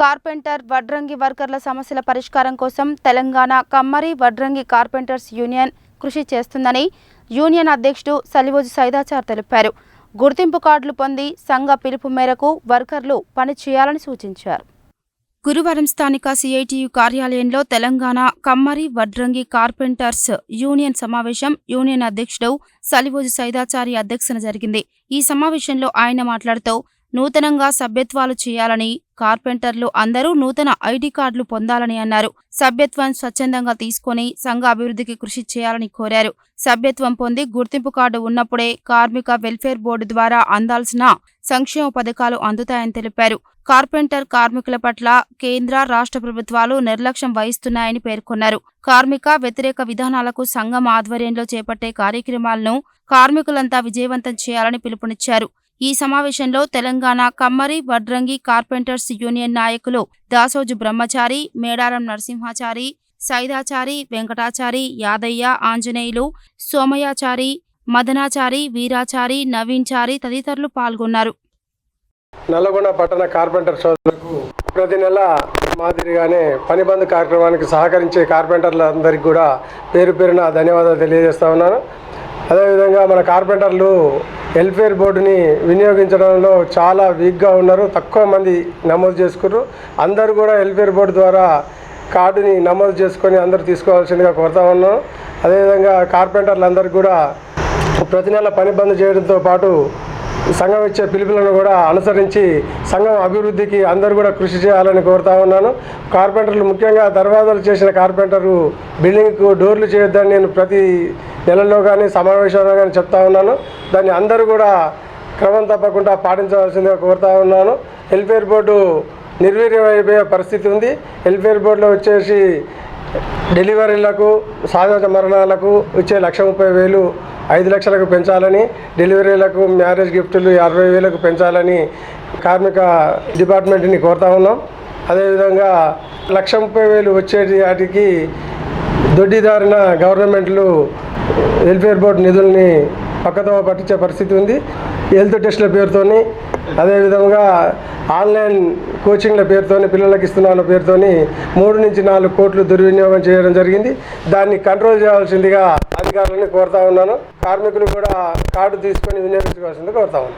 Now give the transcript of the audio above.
Carpenter వడ్రంగి వర్కర్ల సమస్యల పరిష్కారం కోసం తెలంగాణ కమ్మరి వడ్రంగి కార్పెంటర్స్ యూనియన్ కృషి చేస్తుందని యూనియన్ అధ్యక్షుడు సలివోజు సైదాచార్ తెలిపారు. గుర్తింపు కార్డులు పొంది సంఘ పిలుపు మేరకు వర్కర్లు పని చేయాలని సూచించారు. గురువారం స్థానిక సిఐటియు కార్యాలయంలో తెలంగాణ కమ్మరి వడ్రంగి కార్పెంటర్స్ యూనియన్ సమావేశం యూనియన్ అధ్యక్షుడు సలివోజు సైదాచారి అధ్యక్షన జరిగింది. ఈ సమావేశంలో ఆయన మాట్లాడుతూ నూతనంగా సభ్యత్వాలు చేయాలని కార్పెంటర్లు అందరూ నూతన ఐడి కార్డులు పొందాలని అన్నారు. సభ్యత్వం స్వచ్ఛందంగా తీసుకొని సంఘ అభివృద్ధికి కృషి చేయాలని కోరారు. సభ్యత్వం పొంది గుర్తింపు కార్డు ఉన్నప్పుడే కార్మిక వెల్ఫేర్ బోర్డు ద్వారా అందాల్సిన సంక్షేమ పథకాలు అందుతాయని తెలిపారు. కార్పెంటర్ కార్మికుల పట్ల కేంద్ర రాష్ట్ర ప్రభుత్వాలు నిర్లక్ష్యం వహిస్తున్నాయని పేర్కొన్నారు. కార్మిక వ్యతిరేక విధానాలకు సంఘం ఆధ్వర్యంలో చేపట్టే కార్యక్రమాలను కార్మికులంతా విజయవంతం చేయాలని పిలుపునిచ్చారు. ఈ సమావేశంలో తెలంగాణ కమ్మరి వడ్రంగి కార్పెంటర్స్ యూనియన్ నాయకులు దాసోజు బ్రహ్మచారి మేడారం నరసింహాచారి సైదాచారి వెంకటాచారి యాదయ్య ఆంజనేయులు సోమయాచారి మదనాచారి వీరాచారి నవీన్చారి తదితరులు పాల్గొన్నారు. నల్గొండ పట్టణ కార్పెంటర్ సోదరులకు ప్రతి నెల మాదిరిగానే పని బంద్ కార్యక్రమానికి సహకరించే కార్పెంటర్లందరికీ కూడా పేరు పేరున ధన్యవాదాలు తెలియజేస్తా ఉన్నాను. అదేవిధంగా మన కార్పెంటర్లు వెల్ఫేర్ బోర్డుని వినియోగించడంలో చాలా వీక్గా ఉన్నారు. తక్కువ మంది నమోదు చేసుకున్నారు అందరూ కూడా వెల్ఫేర్ బోర్డు ద్వారా కార్డుని నమోదు చేసుకొని అందరూ తీసుకోవాల్సిందిగా కోరుతా ఉన్నాం. అదేవిధంగా కార్పెంటర్లందరూ కూడా ప్రతి నెల పని బంద్ చేయడంతో పాటు సంఘం ఇచ్చే పిలుపులను కూడా అనుసరించి సంఘం అభివృద్ధికి అందరూ కూడా కృషి చేయాలని కోరుతా ఉన్నాను. కార్పెంటర్లు ముఖ్యంగా దర్వాజాలు చేసిన కార్పెంటరు బిల్డింగ్కు డోర్లు చేయొద్దని నేను ప్రతి నెలలో కానీ సమావేశంలో కానీ చెప్తా ఉన్నాను. దాన్ని అందరూ కూడా క్రమం తప్పకుండా పాటించవలసిందిగా కోరుతా ఉన్నాను. వెల్ఫేర్ బోర్డు నిర్వీర్యమైపోయే పరిస్థితి ఉంది. వెల్ఫేర్ బోర్డులో వచ్చేసి డెలివరీలకు సహజ మరణాలకు ఇచ్చే లక్ష ముప్పై వేలు ఐదు లక్షలకు పెంచాలని డెలివరీలకు మ్యారేజ్ గిఫ్టులు అరవై వేలకు పెంచాలని కార్మిక డిపార్ట్మెంట్ని కోరుతా ఉన్నాం. అదేవిధంగా లక్ష ముప్పై వేలు వచ్చేటి వాటికి దొడ్డిదారిన గవర్నమెంట్లు వెల్ఫేర్ బోర్డు నిధుల్ని పక్కతో పట్టించే పరిస్థితి ఉంది. హెల్త్ టెస్ట్ల పేరుతోని అదేవిధంగా ఆన్లైన్ కోచింగ్ల పేరుతోని పిల్లలకి ఇస్తున్న పేరుతోని మూడు నుంచి నాలుగు కోట్లు దుర్వినియోగం చేయడం జరిగింది. దాన్ని కంట్రోల్ చేయాల్సిందిగా అధికారులను కోరుతా ఉన్నాను. కార్మికులు కూడా కార్డు తీసుకొని వినియోగించుకోవాల్సింది కోరుతా ఉన్నాను.